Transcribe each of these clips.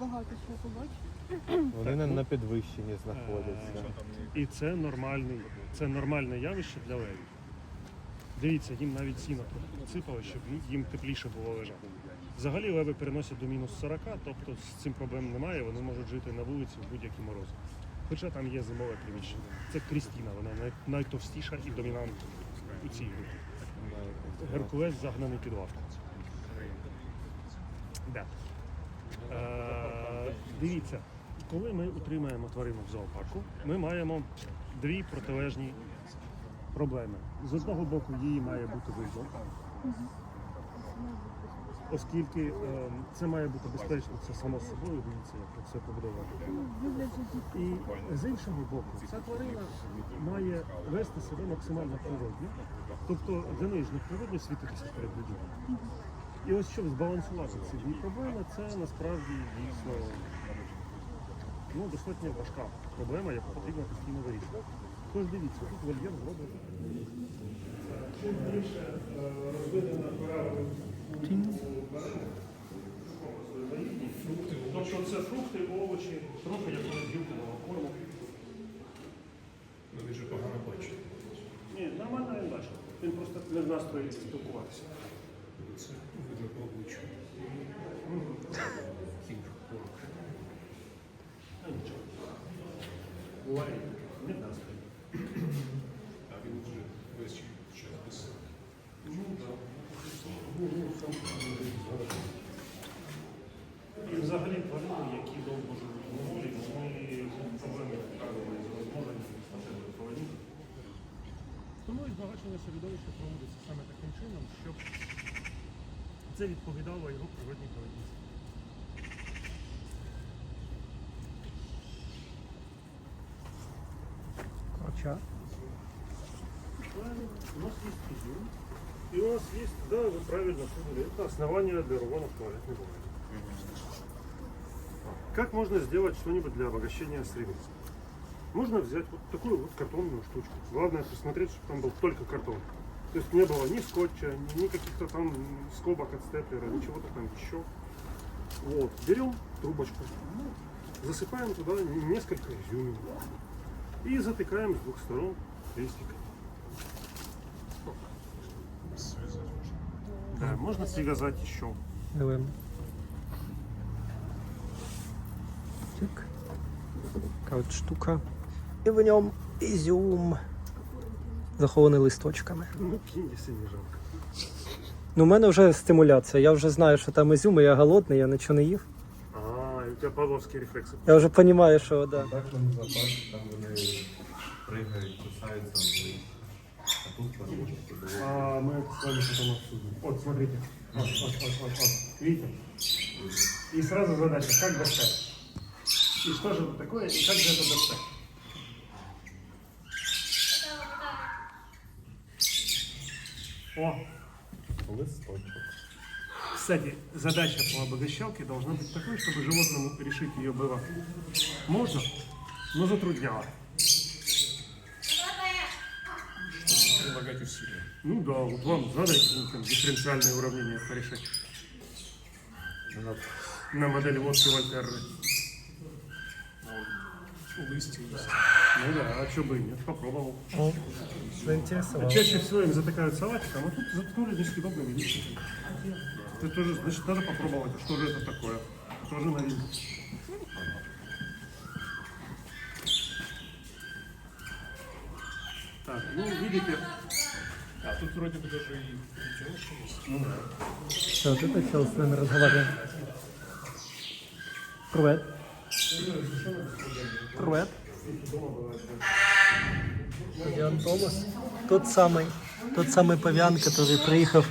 багато чого побачив. Вони на, на підвищенні знаходяться. І це нормальний, це нормальне явище для левів. Дивіться, їм навіть сіно трохи підсипали, щоб їм тепліше було лежати. Взагалі леви переносять до мінус 40, тобто з цим проблем немає, вони можуть жити на вулиці в будь-які морози. Хоча там є зимове приміщення. Це Крістіна, вона найтовстіша і домінантна у цій групі. Геркулес загнаний під лавку. Да. Дивіться, коли ми утримаємо тварину в зоопарку, ми маємо дві протилежні проблеми. З одного боку, її має бути видно, оскільки е, це має бути безпечно, це само собою, дивіться, як це побудовано. І з іншого боку, ця тварина має вести себе максимально природно. Тобто для неї ж не природно світитися перед людьми. І ось щоб збалансувати ці дві проблеми, це насправді дійсно ну, достатньо важка проблема, яку потрібно постійно вирішувати. Тож дивіться, тут вольєр зроблений. Чим більше розвинена пора Тобто це фрукти, овочі, трохи якогось гілкового корму. Ну він же погано бачить. Ні, нормально він бачив. Він просто не в настрої спілкуватися. Це видно по обличчю. Кінг порк. А нічого. Буває, не в настрої. А він вже весь час без Ну, так. Ну, ну, сам І взагалі тварини, які довго живуть в неволі, вони проблеми вказані з розмноженням спасибо тварин. Тому і збагачення середовища проводиться саме таким чином, щоб це відповідало його природній поведінці. Правильно. У нас есть изюм. И у нас есть, да, вы правильно поняли, это основание для рулонов туалетной бумаги. Как можно сделать что-нибудь для обогащения среды? Можно взять вот такую вот картонную штучку. Главное посмотреть, чтобы там был только картон. То есть не было ни скотча, ни, ни каких-то там скобок от степлера, ничего-то там еще. Вот. Берем трубочку, засыпаем туда несколько изюмин и затыкаем с двух сторон листиком. связать можна. Да, можно привязать еще. Дивимо. Тик. Така от штука. І в ньому ізюм. Захований листочками. Ну, кинь, не жалко. Ну, у мене вже стимуляція. Я вже знаю, що там ізюм, і я голодний, я нічого не їв. Тебя павловские рефлексы. Я вже розумію, що да. Так вони зоопарк, там вони пригають, кусаються. А тут були. А мы это с вами потом обсудим. Вот, смотрите. Вот, вот, вот, вот, вот. Видите? И сразу задача, как достать. И что же это такое, и как же это достать. О, Листочок. Кстати, задача по обогащалке должна быть такой, чтобы животному решить ее было можно, но затрудняло. Прилагать усилия. Ну да, вот вам ну, там, дифференциальные уравнения порешать на модели водки Вольтерры. Ну да, а что бы и нет, попробовал. О, А заінтересував. чаще всего им затыкают салатиком, а тут заткнули несъедобными листиками. Это тоже, значит, надо попробовать, а что же это такое. Тоже новинка. Так, ну видите, А тут вроде бы даже и детеныши есть. ну да. Що, от это чел з нами розмовляє. Привет. Привет. Павіан Томас. Тот самий, тот самий павіан, який приїхав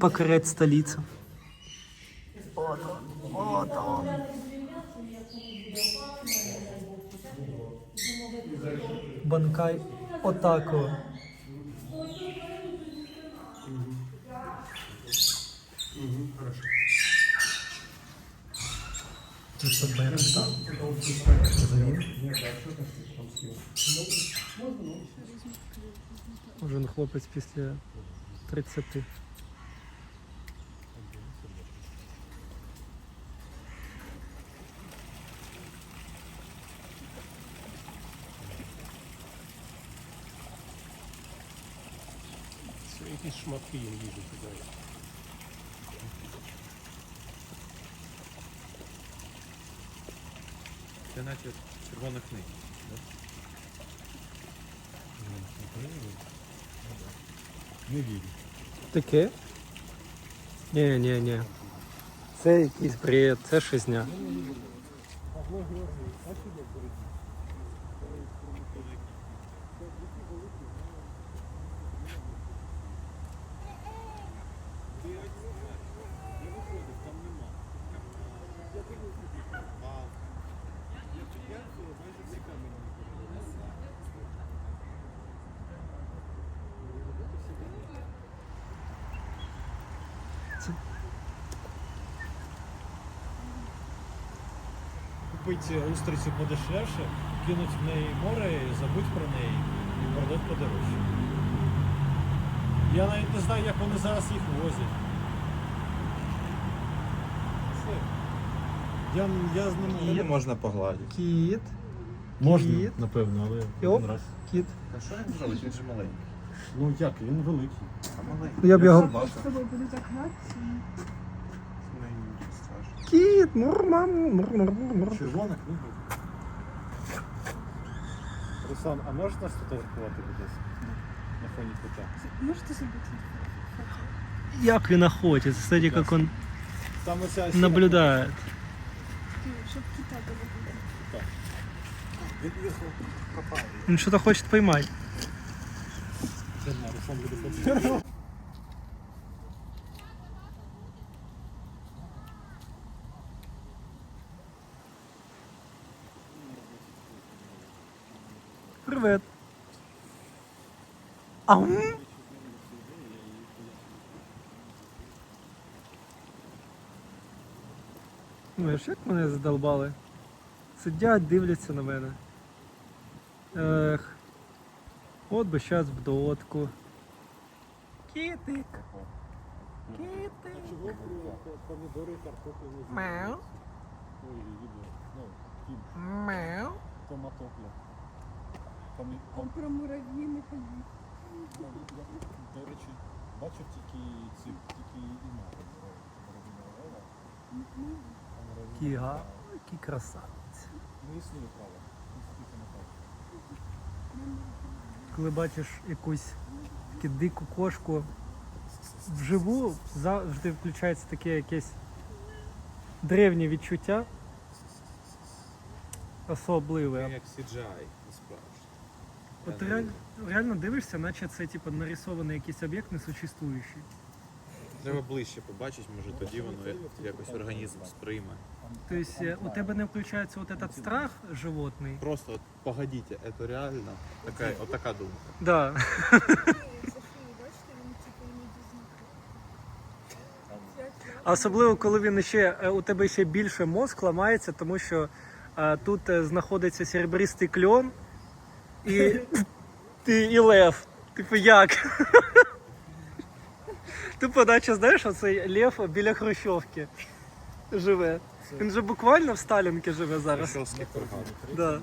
покорять столицю. Вот он, вот он. Банкай Отако. Мгм, хорошо. Це Бернстан. Кожен хлопець після 30. Шматки їм їжі кидають. Це наче червона книга. Не вірю. Таке? Ні, ні, ні. Це якийсь бред, це шизня. Купити устрицю подешевше, кинуть в неї море, забудь про неї і продати подорожче. Я навіть не знаю, як вони зараз їх возять. Все. Я, я з ним Її можна погладити. Кіт. Можна, Кіт. напевно, але Йоп. один раз. Кіт. А що він зробить? Він же маленький. Ну як, він великий. А маленький. Ну, я б його- собака. З тобою будуть. Мені нічого страшного. Кіт, мур, маму, мур, мур, мур, мур. Червона книга. Руслан, а можеш нас фотографувати десь? На фоні кота? Можете зробити фото? Як він охотиться, смотри, як він Там оця сіра наблюдає. Ти, Щоб кита тебе було. Він їхав копає. Він щось хоче поймати. Руслан буде фотографувати. Привет. Ау. Знаєш, як мене задолбали? Сидять, дивляться на мене. Ех. От би щас в дотку. Кітик. Кітик. Чого помідори, картоплю не Мяу. Ой, відео. Ну, фільм. Мяу. Томатопля. Помі... А про мурав'ї не ходіть. До речі, бачив тільки ці, тільки імена. Кіга. Який красавець. Не існує права. Конституція не права. коли бачиш якусь таку дику кошку вживу, завжди включається таке якесь древнє відчуття. Особливе. як CGI. От реально, реально дивишся, наче це типу, нарисований якийсь об'єкт несуществуючий. Треба ближче побачити, може тоді воно якось організм сприйме. Тобто е, у тебе не включається от этот страх животний. Просто от, погодите, це реально така, отака думка. Да. А особливо, коли він ще е, у тебе ще більше мозк ламається, тому що е, тут знаходиться серебристий кльон і, ти, і лев. Типу як? Типу, наче знаєш, оцей лев біля Хрущовки живе. Він же буквально в Сталінки живе зараз. Хрущовський курган. Да. Там,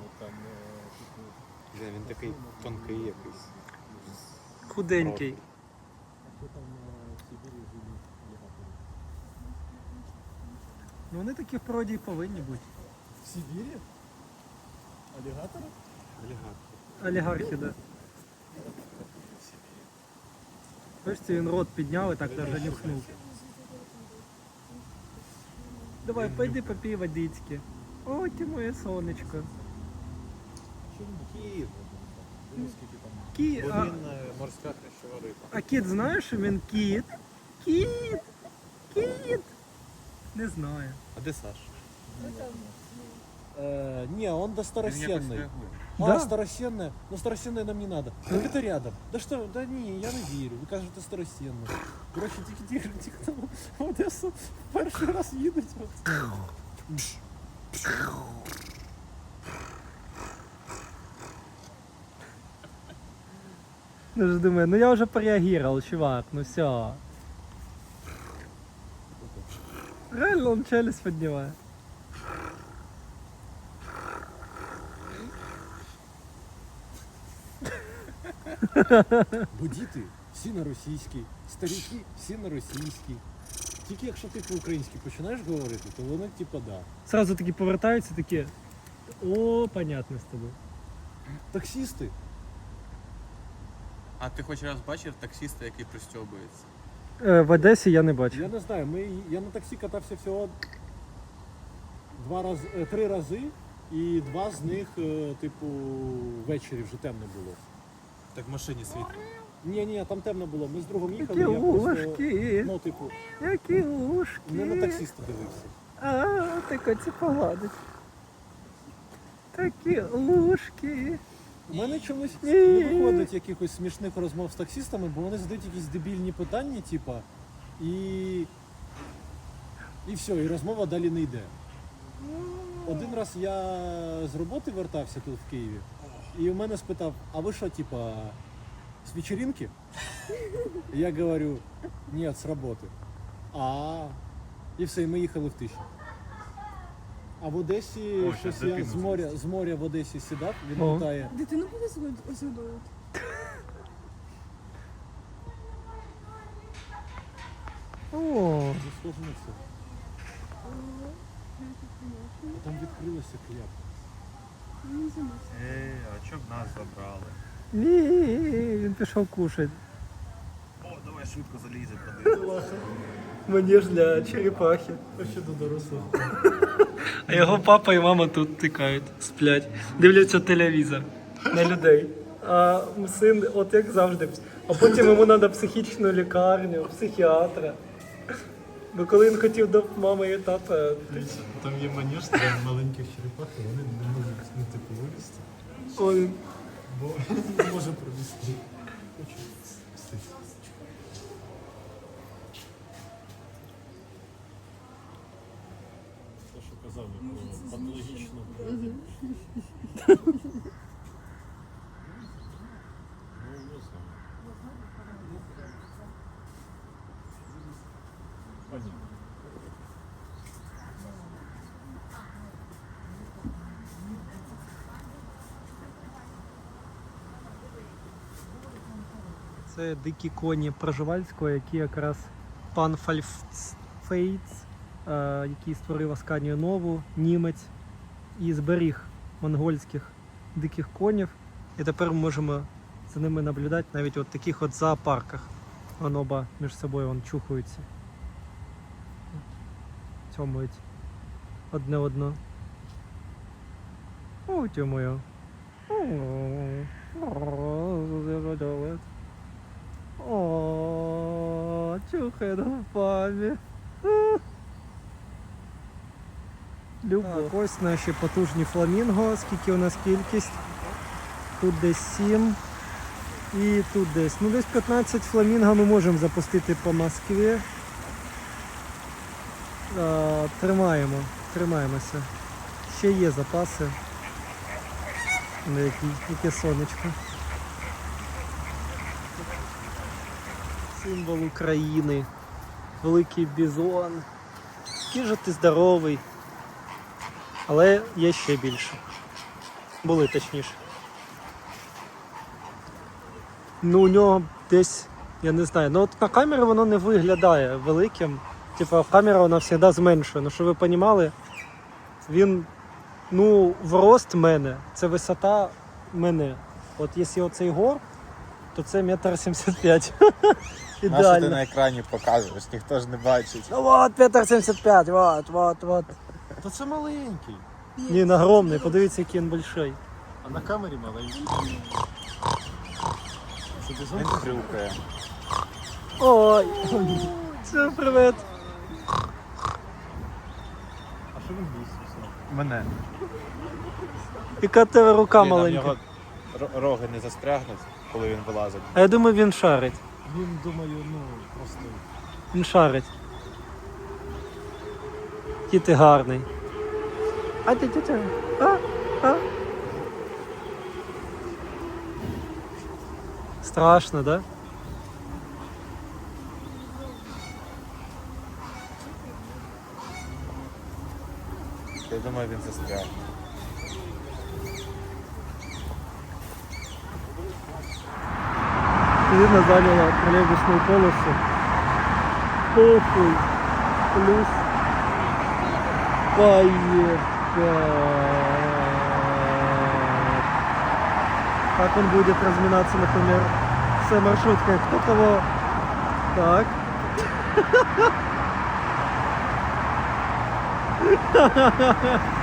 типу, Він такий тонкий якийсь. Худенький. а що там в Сибірі жили алігатори? Ну вони такі в природі і повинні бути. В Сибірі? Алігатори? Алігатор. Олігархи, да. Бачите, він рот підняв і так даже нюхнув. Давай, пойди попій водички. О, ти моє сонечко. Дивись. Кі... Бо А, він е, морська хрещова риба. а кіт знаєш, що він кіт? Кіт! Кіт! Не знаю. А де Саш? Э, не, он до Він якось старосенный. реагує. А, Да. старосенная? Ну, старосенная нам не надо. Так это рядом. Да что, да не, я не вірю. Ви кажете старосенная. Короче, тільки ті, ті, хто в Одесу перший раз їдуть. от. Ну ж думаю, ну я вже пореагировал, чувак, ну все. Реально он челюсть поднимает. Бо діти всі на російській, старіки всі на російській. Тільки якщо ти по-українськи починаєш говорити, то вони типа да. Сразу такі повертаються, такі. О, понятно з тобою. Таксісти. А ти хоч раз бачив таксиста, який пристьобується? Е, в Одесі я не бачу. Я не знаю, ми, я на таксі катався всього два рази, е, три рази, і два з них, е, типу, ввечері вже темно було. Так в машині світло. Ні, ні, там темно було. Ми з другом їхали, Які я просто, ушки, ну, типу, які ушки. не на таксіста дивився. А, ти коці погладить. Такі ушки. У мене чомусь не виходить якихось смішних розмов з таксістами, бо вони задають якісь дебільні питання, типа, і. І все, і розмова далі не йде. Один раз я з роботи вертався тут в Києві, і у мене спитав, а ви що, типа, з вечеринки? Я говорю, ні, з роботи. А. І все, і ми їхали в тиші. А в Одесі Ой, щось я з моря, з моря в Одесі сідав, він О. питає. Дитину буде згодовувати? О, Заслужено все. А там відкрилася клятва. Ей, а чоб нас забрали? ні, він пішов кушати. О, давай швидко залізе, подивимось. Мені ж для черепахи. Ще до дорослих. А його папа і мама тут тикають, сплять, дивляться телевізор на людей. А син, от як завжди. А потім йому треба психічну лікарню, психіатра. Бо коли він хотів до мами і тата, Там є манеж для маленьких черепах, і вони не можуть ну, типу, вилізти, он бо не може провести. Хочу. Те, що казали про Це дикі коні Проживальського, які якраз пан Фальфейц, е, який створив Асканію Нову, німець, і зберіг монгольських диких конів. І тепер ми можемо за ними наблюдати навіть от таких от зоопарках. Вон оба між собою вон чухаються. Тьомують одне одно. О, тьомую. О, чухає губами. Любов. Так, ось наші потужні фламінго. Скільки у нас кількість? Тут десь 7. І тут десь. Ну десь 15 фламінго ми можемо запустити по Москві. А, тримаємо, тримаємося. Ще є запаси. Яке сонечко. Символ України. Великий бізон. Який же ти здоровий. Але є ще більше. Були точніше. Ну, у нього десь, я не знаю, ну от на камері воно не виглядає великим. Типа камера вона завжди зменшує. Ну, щоб ви розуміли, він ну, в рост мене, це висота мене. От якщо оцей гор, то це метр сімдесят п'ять. Нащо ти на екрані показуєш, ніхто ж не бачить. Ну от, метр сімдесят п'ять, вот, вот, вот. Та це маленький. Ні, він огромний, подивіться, який він большой. А на камері маленький. Це? Він хрюкає. Ой, це привет. А що він бісився? Мене. Яка в тебе рука Блін, а в маленька. нього ро- роги не застрягнуть, коли він вилазить. А я думаю, він шарить. Він, думаю, ну, просто... Він шарить. Який ти гарний. А ти ти ти. А? А? Страшно, да? Я думаю, він застрягне. Ирина заняла троллейбусную полосу. Похуй. Плюс. Поехать. Как он будет разминаться, например, с маршруткой? Кто кого? Так.